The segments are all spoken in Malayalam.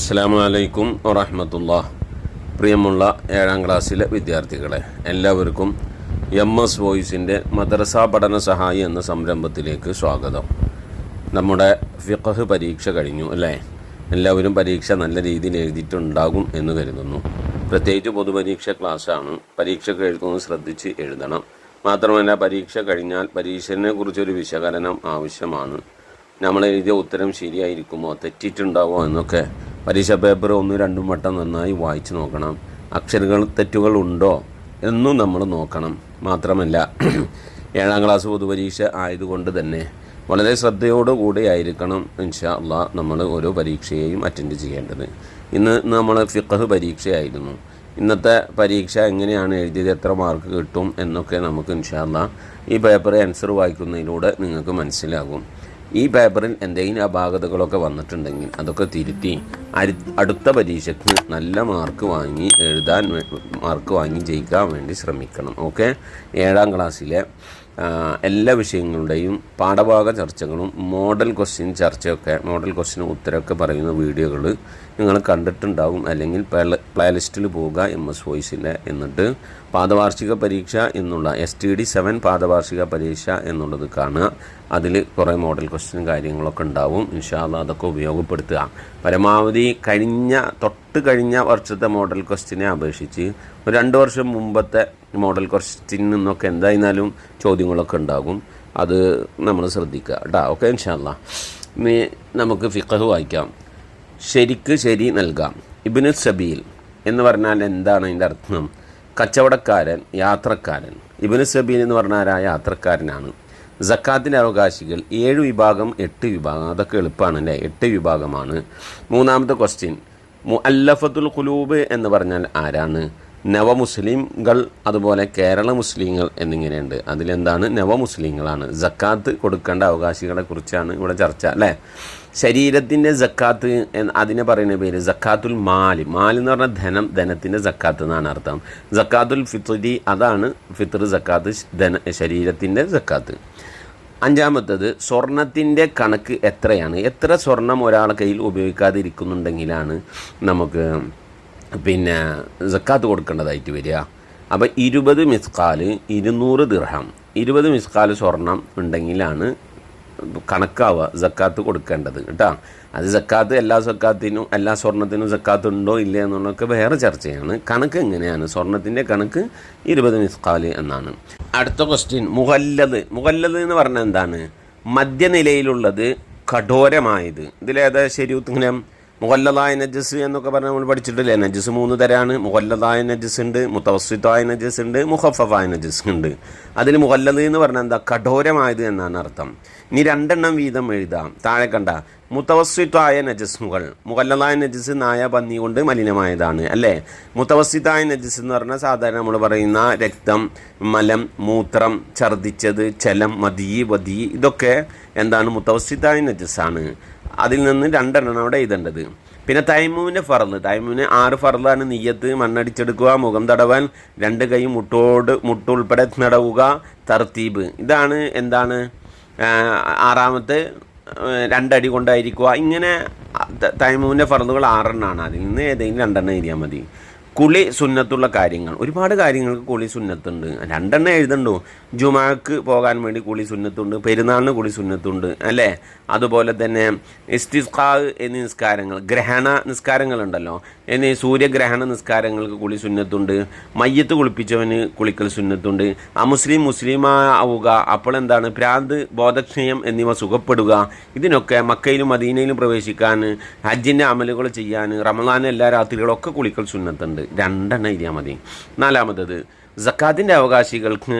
അസ്സാം വലൈക്കും വറഹമത്തുള്ള പ്രിയമുള്ള ഏഴാം ക്ലാസ്സിലെ വിദ്യാർത്ഥികളെ എല്ലാവർക്കും എം എസ് വോയിസിന്റെ മദ്രസ പഠന സഹായി എന്ന സംരംഭത്തിലേക്ക് സ്വാഗതം. നമ്മുടെ ഫിഖഹ് പരീക്ഷ കഴിഞ്ഞു അല്ലേ? എല്ലാവരും പരീക്ഷ നല്ല രീതിയിൽ എഴുതിയിട്ടുണ്ടാകും എന്ന് കരുതുന്നു. പ്രത്യേകിച്ച് പൊതുപരീക്ഷ ക്ലാസ്സാണ്. പരീക്ഷയ്ക്ക് എഴുതുന്നത് ശ്രദ്ധിച്ച് എഴുതണം. മാത്രമല്ല പരീക്ഷ കഴിഞ്ഞാൽ പരീക്ഷനെ കുറിച്ചൊരു വിശകലനം ആവശ്യമാണ്. നമ്മൾ എഴുതിയ ഉത്തരം ശരിയായിരിക്കുമോ? തെറ്റിയിട്ടുണ്ടാവോ എന്നൊക്കെ പരീക്ഷ പേപ്പർ ഒന്നും രണ്ടും വട്ടം നന്നായി വായിച്ചു നോക്കണം. അക്ഷരങ്ങൾ തെറ്റുകൾ ഉണ്ടോ എന്നും നമ്മൾ നോക്കണം. മാത്രമല്ല ഏഴാം ക്ലാസ് പൊതുപരീക്ഷ ആയതുകൊണ്ട് തന്നെ വളരെ ശ്രദ്ധയോടുകൂടി ആയിരിക്കണം ഇൻഷാ അള്ളാ നമ്മൾ ഓരോ പരീക്ഷയെയും അറ്റൻഡ് ചെയ്യേണ്ടത്. ഇന്ന് നമ്മൾ ഫിഖഹ് പരീക്ഷയായിരുന്നു. ഇന്നത്തെ പരീക്ഷ എങ്ങനെയാണ് എഴുതിയത് എത്ര മാർക്ക് കിട്ടും എന്നൊക്കെ നമുക്ക് ഇൻഷാ അള്ളാ ഈ പേപ്പർ ആൻസർ വായിക്കുന്നതിലൂടെ നിങ്ങൾക്ക് മനസ്സിലാകും. ഈ പേപ്പറിൽ എന്തെങ്കിലും അപാകതകളൊക്കെ വന്നിട്ടുണ്ടെങ്കിൽ അതൊക്കെ തിരുത്തി അടുത്ത പരീക്ഷയ്ക്ക് നല്ല മാർക്ക് വാങ്ങി എഴുതാൻ മാർക്ക് വാങ്ങി ജയിക്കാൻ വേണ്ടി ശ്രമിക്കണം ഓക്കെ ഏഴാം ക്ലാസ്സിലെ എല്ലാ വിഷയങ്ങളുടെയും പാഠഭാഗ ചർച്ചകളും മോഡൽ ക്വസ്റ്റ്യൻ ചർച്ചയൊക്കെ മോഡൽ ക്വസ്റ്റ്യൻ ഉത്തരമൊക്കെ പറയുന്ന വീഡിയോകൾ നിങ്ങൾ കണ്ടിട്ടുണ്ടാകും അല്ലെങ്കിൽ പ്ലേ ലിസ്റ്റിൽ പോവുക എം എസ് വോയിസിന്റെ എന്നിട്ട് പാദവാർഷിക പരീക്ഷ എന്നുള്ള എസ് ടി ഡി സെവൻ പാദവാർഷിക പരീക്ഷ എന്നുള്ളത് കാണുക. അതിൽ കുറേ മോഡൽ ക്വസ്റ്റ്യൻ കാര്യങ്ങളൊക്കെ ഉണ്ടാവും. ഇൻഷാല്ല അതൊക്കെ ഉപയോഗപ്പെടുത്തുക. പരമാവധി കഴിഞ്ഞ തൊട്ട് കഴിഞ്ഞ വർഷത്തെ മോഡൽ ക്വസ്റ്റ്യനെ അപേക്ഷിച്ച് ഒരു രണ്ട് വർഷം മുമ്പത്തെ മോഡൽ ക്വസ്റ്റ്യൻ നിന്നൊക്കെ എന്തായിരുന്നാലും ചോദ്യങ്ങളൊക്കെ ഉണ്ടാകും. അത് നമ്മൾ ശ്രദ്ധിക്കുക കേട്ടോ ഓക്കെ ഇൻഷാല്ല ഇനി നമുക്ക് ഫിഖഹ് വായിക്കാം. ശരിക്ക് ശരി നൽകാം. ഇബിന് സബീൽ എന്ന് പറഞ്ഞാൽ എന്താണ് അതിന്റെ അർത്ഥം? കച്ചവടക്കാരൻ യാത്രക്കാരൻ. ഇബിന് സബീൻ എന്ന് പറഞ്ഞാൽ ആ യാത്രക്കാരനാണ്. സക്കാത്തിന്റെ അവകാശികൾ ഏഴ് വിഭാഗം എട്ട് വിഭാഗം. അതൊക്കെ എളുപ്പമാണ് അല്ലേ? എട്ട് വിഭാഗമാണ്. മൂന്നാമത്തെ ക്വസ്റ്റ്യൻ മുഅല്ലഫത്തുൽ ഖുലൂബ് എന്ന് പറഞ്ഞാൽ ആരാണ്? നവമുസ്ലിംകൾ അതുപോലെ കേരള മുസ്ലിങ്ങൾ എന്നിങ്ങനെയുണ്ട്. അതിലെന്താണ്? നവമുസ്ലിങ്ങളാണ് ജക്കാത്ത് കൊടുക്കേണ്ട അവകാശികളെ കുറിച്ചാണ് ഇവിടെ ചർച്ച അല്ലേ? ശരീരത്തിന്റെ ജക്കാത്ത് അതിനെ പറയുന്ന പേര് ജക്കാത്തുൽ മാൽ മാൽ എന്ന് പറഞ്ഞാൽ ധനം ധനത്തിന്റെ ജക്കാത്ത് എന്നാണ് അർത്ഥം. ജക്കാത്തുൽ ഫിത്രി അതാണ് ഫിത്ർ ജക്കാത്ത് ധന ശരീരത്തിന്റെ ജക്കാത്ത് അഞ്ചാമത്തത് സ്വർണത്തിന്റെ കണക്ക് എത്രയാണ്? എത്ര സ്വർണം ഒരാളെ കയ്യിൽ ഉപയോഗിക്കാതിരിക്കുന്നുണ്ടെങ്കിലാണ് നമുക്ക് പിന്നെ ജക്കാത്ത് കൊടുക്കേണ്ടതായിട്ട് വരിക. അപ്പോൾ ഇരുപത് മിസ്കാൽ ഇരുന്നൂറ് ദിർഹം. ഇരുപത് മിസ്കാൽ സ്വർണം ഉണ്ടെങ്കിലാണ് കണക്കാവുക സക്കാത്ത് കൊടുക്കേണ്ടത് കേട്ടോ? അത് സക്കാത്ത് എല്ലാ സക്കാത്തിനും എല്ലാ സ്വർണത്തിനും സക്കാത്ത് ഉണ്ടോ ഇല്ല എന്നുള്ളതൊക്കെ വേറെ ചർച്ചയാണ്. കണക്ക് എങ്ങനെയാണ്? സ്വർണത്തിന്റെ കണക്ക് ഇരുപത് മിസ്കാൽ എന്നാണ്. അടുത്ത ക്വസ്റ്റ്യൻ മുഹല്ലത് മുഹല്ലത് എന്ന് പറഞ്ഞാൽ എന്താണ്? മധ്യനിലയിലുള്ളത് കഠോരമായത്. ഇതിലേതാ ശരി ഇങ്ങനെ? മുഹല്ലതായ നജസ് എന്നൊക്കെ പറഞ്ഞ് നമ്മൾ പഠിച്ചിട്ടില്ലേ? നജസ് മൂന്ന് തരാണ്. മുഹല്ലതായ നജസ് ഉണ്ട് മുത്തവസ്വിത്തായ നജസ് ഉണ്ട് മുഹഫഫായ നജസ് ഉണ്ട്. അതിൽ മുഹല്ലത് എന്ന് പറഞ്ഞാൽ എന്താ? കഠോരമായത് എന്നാണ് അർത്ഥം. ഇനി രണ്ടെണ്ണം വീതം എഴുതാം. താഴെ കണ്ട മുത്തവസ്വിത്തായ നജസ്മുകൾ മുഹല്ലതായ നജസ് നായ പന്നി കൊണ്ട് മലിനമായതാണ് അല്ലേ? മുത്തവസ്വിത്തായ നജസ് എന്ന് പറഞ്ഞാൽ സാധാരണ നമ്മൾ പറയുന്ന രക്തം മലം മൂത്രം ഛർദിച്ചത് ചലം മതി വതി ഇതൊക്കെ എന്താണ്? മുത്തവസ്വിത്തായ നജസ്സാണ് അതിൽ നിന്ന് രണ്ടെണ്ണം അവിടെ എഴുതേണ്ടത്. പിന്നെ തൈമൂവിന്റെ ഫറൽ തൈമൂവിന് ആറ് ഫറലാണ് നെയ്യത്ത് മണ്ണടിച്ചെടുക്കുക മുഖം തടവാൻ രണ്ട് കൈ മുട്ടോട് മുട്ടുൾപ്പെടെ നടവുക തർത്തീബ്. ഇതാണ് എന്താണ് ആറാമത്തെ രണ്ടടി കൊണ്ടായിരിക്കുക. ഇങ്ങനെ തൈമൂവിന്റെ ഫറലുകൾ ആറെണ്ണമാണ് അതിൽ നിന്ന് ഏതെങ്കിലും രണ്ടെണ്ണം എഴുതിയാൽ മതി. കുളി സുന്നത്തുള്ള കാര്യങ്ങൾ. ഒരുപാട് കാര്യങ്ങൾക്ക് കുളി സുന്നത്തുണ്ട്. രണ്ടെണ്ണം എഴുതണ്ടോ. ജുമാക്ക് പോകാൻ വേണ്ടി കുളി സുന്നത്തുണ്ട്. പെരുന്നാളിന് കുളി സുന്നത്തുണ്ട്. അല്ലേ? അതുപോലെ തന്നെ ഇസ്തിസ്കാ എന്നീ നിസ്കാരങ്ങൾ ഗ്രഹണ നിസ്കാരങ്ങളുണ്ടല്ലോ. എന്നീ സൂര്യഗ്രഹണ നിസ്കാരങ്ങൾക്ക് കുളി സുന്നത്തുണ്ട്. മയ്യത്ത് കുളിപ്പിച്ചവന് കുളിക്കൽ സുന്നത്തുണ്ട്. ആ മുസ്ലിം മുസ്ലിമാവുക അപ്പോൾ എന്താണ്? ഭ്രാന്ത് ബോധക്ഷയം എന്നിവ സുഖപ്പെടുക. ഇതിനൊക്കെ മക്കയിലും മദീനയിലും പ്രവേശിക്കാൻ ഹജ്ജിന്റെ അമലുകൾ ചെയ്യാൻ റമദാൻ എല്ലാ രാത്രികളൊക്കെ കുളിക്കൽ സുന്നത്തുണ്ട്. രണ്ടെണ്ണം എഴുതിയാൽ മതി. നാലാമത്തത് ജക്കാത്തിന്റെ അവകാശികൾക്ക്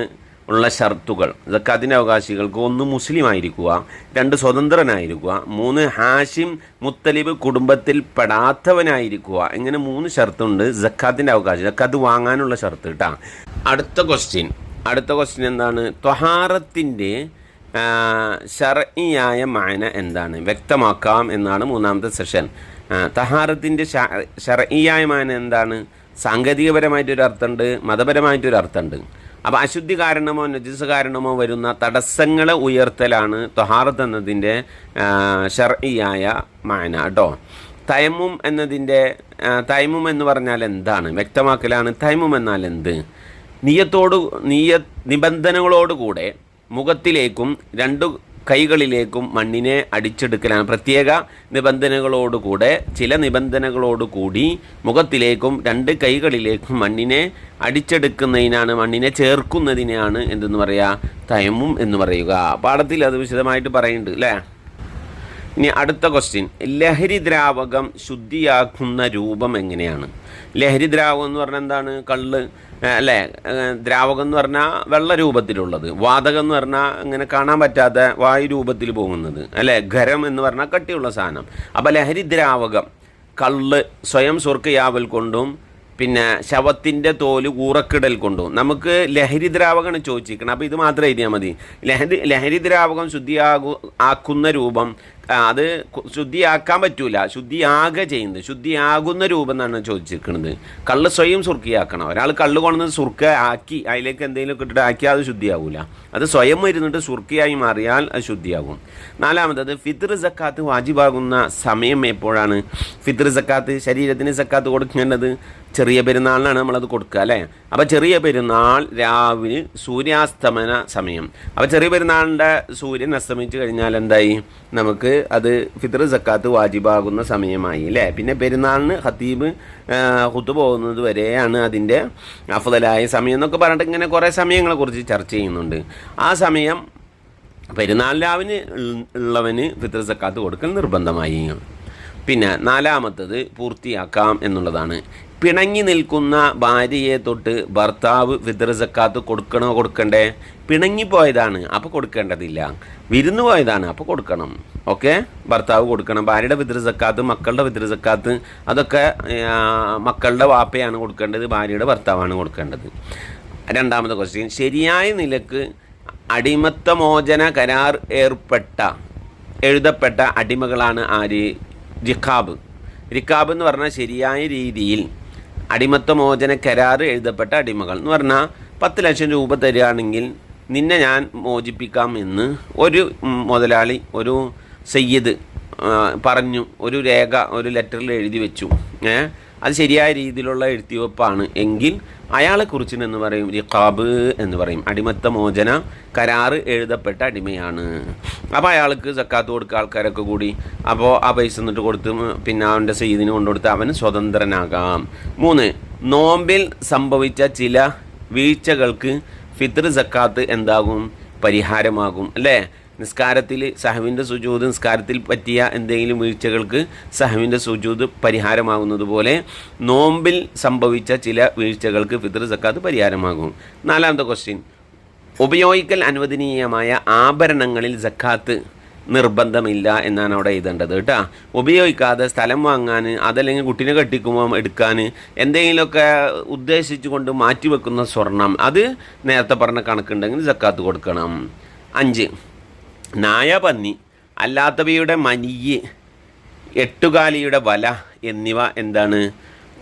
ഉള്ള ഷർത്തുകൾ. ജക്കാത്തിന്റെ അവകാശികൾക്ക് ഒന്ന് മുസ്ലിം ആയിരിക്കുക രണ്ട് സ്വതന്ത്രനായിരിക്കുക മൂന്ന് ഹാഷിം മുത്തലിബ് കുടുംബത്തിൽ പെടാത്തവനായിരിക്കുക. ഇങ്ങനെ മൂന്ന് ഷർത്തുണ്ട് ജക്കാത്തിന്റെ അവകാശം ജക്കാത്ത് വാങ്ങാനുള്ള ഷർത്ത് കേട്ടാ അടുത്ത ക്വസ്റ്റ്യൻ അടുത്ത ക്വസ്റ്റ്യൻ എന്താണ്? ത്വഹാറത്തിന്റെ ഷർഇയായ മാന എന്താണ്? വ്യക്തമാക്കാം എന്നാണ് മൂന്നാമത്തെ സെഷൻ തഹാറത്തിന്റെ ഷർഇയായ മാന എന്താണ്? സാങ്കേതികപരമായിട്ടൊരു അർത്ഥമുണ്ട് മതപരമായിട്ടൊരു അർത്ഥമുണ്ട്. അപ്പോൾ അശുദ്ധി കാരണമോ നജസ് കാരണമോ വരുന്ന തടസ്സങ്ങളെ ഉയർത്തലാണ് തൊഹാറത്ത് എന്നതിന്റെ ഷർഇയായ മാന കേട്ടോ. തൈമും എന്നതിന്റെ തൈമും എന്ന് പറഞ്ഞാൽ എന്താണ്? വ്യക്തമാക്കലാണ് തൈമും എന്നാൽ എന്ത്? നിയത്തോട് നിയ നിബന്ധനകളോടുകൂടെ മുഖത്തിലേക്കും രണ്ടു കൈകളിലേക്കും മണ്ണിനെ അടിച്ചെടുക്കലാണ്. പ്രത്യേക നിബന്ധനകളോടുകൂടെ ചില നിബന്ധനകളോടുകൂടി മുഖത്തിലേക്കും രണ്ട് കൈകളിലേക്കും മണ്ണിനെ അടിച്ചെടുക്കുന്നതിനാണ് മണ്ണിനെ ചേർക്കുന്നതിനെയാണ് എന്തെന്ന് പറയുക തയമും എന്ന് പറയുക. പാഠത്തിൽ അത് വിശദമായിട്ട് പറയുന്നുണ്ട് അല്ലേ? ഇനി അടുത്ത ക്വസ്റ്റ്യൻ ലഹരി ദ്രാവകം ശുദ്ധിയാക്കുന്ന രൂപം എങ്ങനെയാണ്? ലഹരി ദ്രാവകം എന്ന് പറഞ്ഞാൽ എന്താണ്? കള്ള് അല്ലെ? ദ്രാവകം എന്ന് പറഞ്ഞാൽ വെള്ള രൂപത്തിലുള്ളത്. വാതകം എന്ന് പറഞ്ഞാൽ ഇങ്ങനെ കാണാൻ പറ്റാത്ത വായു രൂപത്തിൽ പോകുന്നത്. അല്ലേ? ഖരം എന്ന് പറഞ്ഞാൽ കട്ടിയുള്ള സാധനം. അപ്പോൾ ലഹരി ദ്രാവകം കള്ള് സ്വയം സ്വർക്കയാവൽ കൊണ്ടും പിന്നെ ശവത്തിന്റെ തോൽ ഊറക്കിടൽ കൊണ്ടും. നമുക്ക് ലഹരി ദ്രാവകമാണ് ചോദിച്ചിരിക്കണം അപ്പോൾ ഇത് മാത്രം എഴുതിയാൽ മതി. ലഹരി ലഹരി ദ്രാവകം ശുദ്ധിയാകു ആക്കുന്ന രൂപം അത് ശുദ്ധിയാക്കാൻ പറ്റൂല. ശുദ്ധിയാകെ ചെയ്യുന്നത്. ശുദ്ധിയാകുന്ന രൂപം എന്നാണ് ചോദിച്ചിരിക്കുന്നത് കള്ള് സ്വയം സുർക്കിയാക്കണം. ഒരാൾ കള്ള് കൊണ്ടുവന്ന് സുർക്ക ആക്കി അതിലേക്ക് എന്തെങ്കിലും ഇട്ടിട്ട് ആക്കിയാൽ അത് ശുദ്ധിയാവൂല. അത് സ്വയം ഇരുന്നിട്ട് സുർക്കിയായി മാറിയാൽ അത് ശുദ്ധിയാകും. നാലാമത്തത് ഫിത്ർ സക്കാത്ത് വാജിബാകുന്ന സമയം എപ്പോഴാണ്? ഫിത്ർ സക്കാത്ത് ശരീരത്തിന് സക്കാത്ത് കൊടുക്കേണ്ടത്? ചെറിയ പെരുന്നാളിനാണ് നമ്മളത് കൊടുക്കുക അല്ലേ? അപ്പോൾ ചെറിയ പെരുന്നാൾ രാവിലെ സൂര്യാസ്തമന സമയം. അപ്പോൾ ചെറിയ പെരുന്നാളിന്റെ സൂര്യൻ അസ്തമിച്ച് കഴിഞ്ഞാൽ എന്തായി? നമുക്ക് അത് ഫിത്ർ സക്കാത്ത് വാജിബാകുന്ന സമയമായി അല്ലേ പിന്നെ പെരുന്നാളിന് ഹത്തീബ് ഹുത്ത് പോകുന്നത് വരെയാണ് അതിന്റെ അഫുതലായ സമയം എന്നൊക്കെ പറഞ്ഞിട്ട് ഇങ്ങനെ കുറേ സമയങ്ങളെ കുറിച്ച് ചർച്ച ചെയ്യുന്നുണ്ട്. ആ സമയം പെരുന്നാൾ രാവിന് ഉള്ളവന് ഫിത്ർ സക്കാത്ത് കൊടുക്കൽ നിർബന്ധമായി. പിന്നെ നാലാമത്തത് പൂർത്തിയാക്കാം എന്നുള്ളതാണ്. പിണങ്ങി നിൽക്കുന്ന ഭാര്യയെ തൊട്ട് ഭർത്താവ് ഫിത്ർ സക്കാത്ത് കൊടുക്കണോ കൊടുക്കണ്ടേ? പിണങ്ങി പോയതാണ് അപ്പോൾ കൊടുക്കേണ്ടതില്ല. വിരുന്ന് പോയതാണ് അപ്പോൾ കൊടുക്കണം. ഓക്കെ? ഭർത്താവ് കൊടുക്കണം. ഭാര്യയുടെ ഫിത്ർ സക്കാത്ത് മക്കളുടെ ഫിത്ർ സക്കാത്ത് അതൊക്കെ മക്കളുടെ വാപ്പയാണ് കൊടുക്കേണ്ടത് ഭാര്യയുടെ ഭർത്താവാണ് കൊടുക്കേണ്ടത്. രണ്ടാമത്തെ ക്വസ്റ്റ്യൻ ശരിയായ നിലയ്ക്ക് അടിമത്തമോചന കരാർ ഏർപ്പെട്ട എഴുതപ്പെട്ട അടിമകളാണ് ആര്? റിഖാബ് റിക്കാബ് എന്ന് പറഞ്ഞാൽ ശരിയായ രീതിയിൽ അടിമത്തമോചന കരാർ എഴുതപ്പെട്ട അടിമകൾ എന്ന് പറഞ്ഞാൽ പത്ത് ലക്ഷം രൂപ തരികയാണെങ്കിൽ നിന്നെ ഞാൻ മോചിപ്പിക്കാം എന്ന് ഒരു മുതലാളി ഒരു സയ്യിദ് പറഞ്ഞു ഒരു രേഖ ഒരു ലെറ്ററിൽ എഴുതി വെച്ചു. ഏ? അത് ശരിയായ രീതിയിലുള്ള എഴുത്തിവെപ്പാണ്. എങ്കിൽ അയാളെ കുറിച്ച് എന്ന് പറയും റിഖാബ് എന്ന് പറയും. അടിമത്ത മോചന കരാറ് എഴുതപ്പെട്ട അടിമയാണ്. അപ്പോൾ അയാൾക്ക് സക്കാത്ത് കൊടുക്കുക ആൾക്കാരൊക്കെ കൂടി. അപ്പോൾ ആ പൈസ എന്നിട്ട് കൊടുത്ത് പിന്നെ അവന്റെ സെയ്തിന് കൊണ്ടുകൊടുത്ത് അവൻ സ്വതന്ത്രനാകാം. മൂന്ന് നോമ്പിൽ സംഭവിച്ച ചില വീഴ്ചകൾക്ക് ഫിത്ർ സക്കാത്ത് എന്താകും? പരിഹാരമാകും. അല്ലേ? നിസ്കാരത്തിൽ സഹവിന്റെ സുജൂത് നിസ്കാരത്തിൽ പറ്റിയ എന്തെങ്കിലും വീഴ്ചകൾക്ക് സഹവിന്റെ സുജൂത് പരിഹാരമാകുന്നത് പോലെ നോമ്പിൽ സംഭവിച്ച ചില വീഴ്ചകൾക്ക് ഫിത്ർ സക്കാത്ത് പരിഹാരമാകും. നാലാമത്തെ ക്വസ്റ്റ്യൻ ഉപയോഗിക്കൽ അനുവദനീയമായ ആഭരണങ്ങളിൽ സക്കാത്ത് നിർബന്ധമില്ല എന്നാണ് അവിടെ എഴുതേണ്ടത് കേട്ടോ. ഉപയോഗിക്കാതെ സ്ഥലം വാങ്ങാൻ അതല്ലെങ്കിൽ കുട്ടീനെ കെട്ടിക്കുമ്പോൾ എടുക്കാൻ എന്തെങ്കിലുമൊക്കെ ഉദ്ദേശിച്ചുകൊണ്ട് മാറ്റിവെക്കുന്ന സ്വർണം അത് നേരത്തെ പറഞ്ഞ കണക്കുണ്ടെങ്കിൽ സക്കാത്ത് കൊടുക്കണം. അഞ്ച്. നായ പന്നി അല്ലാത്തവയുടെ മനിയ് എട്ടുകാലിയുടെ വല എന്നിവ എന്താണ്?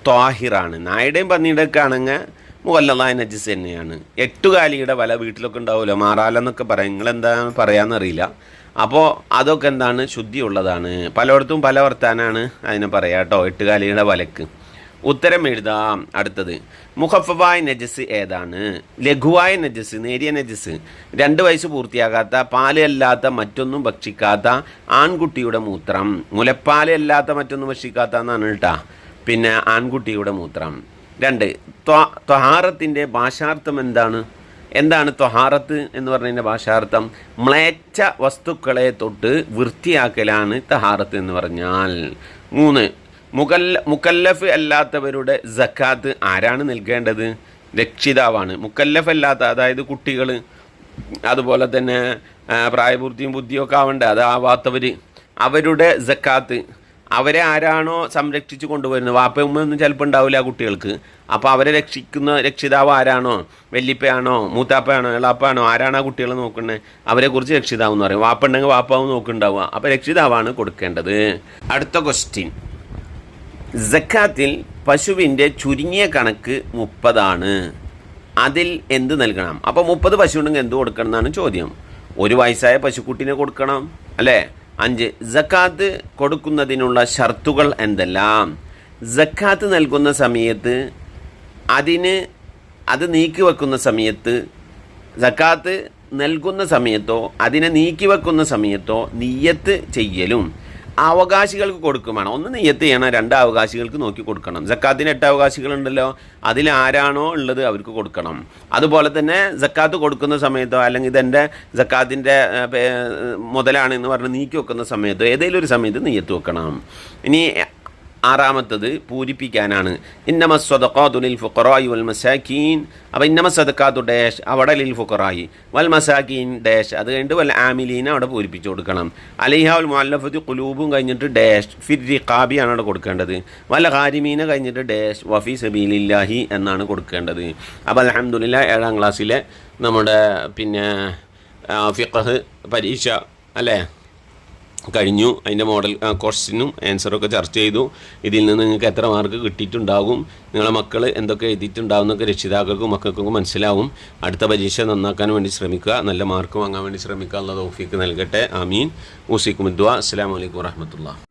ത്വാഹിറാണ്. നായുടെയും പന്നിയുടെയൊക്കെ ആണെങ്കിൽ മുല്ലതായ നജിസ് തന്നെയാണ്. എട്ടുകാലിയുടെ വല വീട്ടിലൊക്കെ ഉണ്ടാവുമല്ലോ മാറാലെന്നൊക്കെ പറയും. നിങ്ങളെന്താണ് പറയാമെന്നറിയില്ല അപ്പോൾ അതൊക്കെ എന്താണ്? ശുദ്ധിയുള്ളതാണ്. പലയിടത്തും പല വർത്താനാണ് അതിനെ പറയാം കേട്ടോ എട്ടുകാലിയുടെ വലക്ക്. ഉത്തരം എഴുതാം. അടുത്തത്. മുഖഫവായ നജസ് ഏതാണ്? ലഘുവായ നജസ് നേരിയ നജസ്. രണ്ട് വയസ്സ് പൂർത്തിയാകാത്ത പാൽ അല്ലാത്ത മറ്റൊന്നും ഭക്ഷിക്കാത്ത ആൺകുട്ടിയുടെ മൂത്രം. മുലപ്പാൽ അല്ലാത്ത മറ്റൊന്നും ഭക്ഷിക്കാത്ത എന്നാണ് കേട്ടാ. പിന്നെ ആൺകുട്ടിയുടെ മൂത്രം. രണ്ട് ത്വ- ത്വഹാറത്തിന്റെ ഭാഷാർത്ഥം എന്താണ്? എന്താണ് ത്വഹാറത്ത് എന്ന് പറഞ്ഞതിന്റെ ഭാഷാർത്ഥം? മ്ലേച്ച വസ്തുക്കളെ തൊട്ട് വൃത്തിയാക്കലാണ് തഹാറത്ത് എന്ന് പറഞ്ഞാൽ. മൂന്ന് മുകല്ല മുക്കല്ലഫ് അല്ലാത്തവരുടെ ജക്കാത്ത് ആരാണ് നൽകേണ്ടത്? രക്ഷിതാവാണ്. മുക്കല്ലഫ് അല്ലാത്ത അതായത് കുട്ടികൾ അതുപോലെ തന്നെ പ്രായപൂർത്തിയും ബുദ്ധിയൊക്കെ ആവേണ്ട അതാവാത്തവർ അവരുടെ ജക്കാത്ത് അവരെ ആരാണോ സംരക്ഷിച്ച് കൊണ്ടുവരുന്നത്? വാപ്പ ഉമ്മയൊന്നും ചിലപ്പോൾ ഉണ്ടാവില്ല ആ കുട്ടികൾക്ക്. അപ്പോൾ അവരെ രക്ഷിക്കുന്ന രക്ഷിതാവ് ആരാണോ? വെല്ലിപ്പയാണോ മൂത്താപ്പയാണോ? ഇളാപ്പയാണോ? ആരാണ് ആ കുട്ടികളെ നോക്കുന്നത് അവരെക്കുറിച്ച് രക്ഷിതാവ് എന്ന് പറയും. വാപ്പ ഉണ്ടെങ്കിൽ വാപ്പാവും നോക്കുന്നുണ്ടാവുക. അപ്പോൾ രക്ഷിതാവാണ് കൊടുക്കേണ്ടത്. അടുത്ത ക്വസ്റ്റ്യൻ സക്കാത്തിൽ പശുവിന്റെ ചുരുങ്ങിയ കണക്ക് മുപ്പതാണ്. അതിൽ എന്ത് നൽകണം? അപ്പോൾ മുപ്പത് പശു ഉണ്ടെങ്കിൽ എന്ത് കൊടുക്കണം എന്നാണ് ചോദ്യം. ഒരു വയസ്സായ പശുക്കുട്ടിനെ കൊടുക്കണം അല്ലേ? അഞ്ച് ജക്കാത്ത് കൊടുക്കുന്നതിനുള്ള ഷർത്തുകൾ എന്തെല്ലാം? ജക്കാത്ത് നൽകുന്ന സമയത്ത് അതിന് അത് നീക്കി വെക്കുന്ന സമയത്ത് സക്കാത്ത് നൽകുന്ന സമയത്തോ അതിനെ നീക്കി വെക്കുന്ന സമയത്തോ നീയത്ത് ചെയ്യലും. അവകാശികൾക്ക് കൊടുക്കുമാണ് ഒന്ന് നെയ്യത്ത് ചെയ്യണം രണ്ട് അവകാശികൾക്ക് നോക്കി കൊടുക്കണം. ജക്കാത്തിന് എട്ട് അവകാശികളുണ്ടല്ലോ. അതിൽ ആരാണോ ഉള്ളത് അവർക്ക് കൊടുക്കണം. അതുപോലെ തന്നെ ജക്കാത്ത് കൊടുക്കുന്ന സമയത്തോ അല്ലെങ്കിൽ ഇതെന്റെ ജക്കാത്തിന്റെ മുതലാണെന്ന് പറഞ്ഞ് നീക്കി വെക്കുന്ന സമയത്തോ ഏതെങ്കിലും ഒരു സമയത്ത് നെയ്യത്ത് വെക്കണം. ഇനി ആറാമത്തത് പൂരിപ്പിക്കാനാണ്. ഇന്നമ സ്വതക്കാത്തു ലിൽ ഫുഖറായി വൽ മസാക്കീൻ അപ്പോൾ ഇന്നമ സദക്കാത്തു ഡാഷ് അവിടെ ലിൽ ഫുക്കറായി വൽ മസാക്കീൻ ഡാഷ് അത് കഴിഞ്ഞിട്ട് വൽ ആമിലീൻ അവിടെ പൂരിപ്പിച്ചു കൊടുക്കണം. അലിഹ ഉൽ മുല്ലഫത്ത് കുലൂബും കഴിഞ്ഞിട്ട് ഡാഷ് ഫിർ റിഖാബിയാണ് അവിടെ കൊടുക്കേണ്ടത്. വല്ല ഹാരിമീന കഴിഞ്ഞിട്ട് ഡാഷ് വഫി സബീലില്ലാഹി എന്നാണ് കൊടുക്കേണ്ടത്. അപ്പോൾ അലഹമുല്ല ഏഴാം ക്ലാസ്സിലെ നമ്മുടെ പിന്നെ ഫിഖഹ് പരീക്ഷ അല്ലേ? കഴിഞ്ഞു. അതിന്റെ മോഡൽ ക്വസ്റ്റ്യനും ഒക്കെ ചർച്ച ചെയ്തു. ഇതിൽ നിന്ന് നിങ്ങൾക്ക് എത്ര മാർക്ക് കിട്ടിയിട്ടുണ്ടാകും നിങ്ങളെ മക്കൾ എന്തൊക്കെ എഴുതിയിട്ടുണ്ടാവും എന്നൊക്കെ രക്ഷിതാക്കൾക്കും മക്കൾക്കും മനസ്സിലാവും. അടുത്ത പരീക്ഷ നന്നാക്കാൻ വേണ്ടി ശ്രമിക്കുക നല്ല മാർക്ക് വാങ്ങാൻ വേണ്ടി ശ്രമിക്കുക. എന്നുള്ള തോഫിക്ക് നൽകട്ടെ. ആമീൻ. ഊസിക്കുമിദ്വ അസ്സാം വലൈക്കും വാഹമത്തുള്ള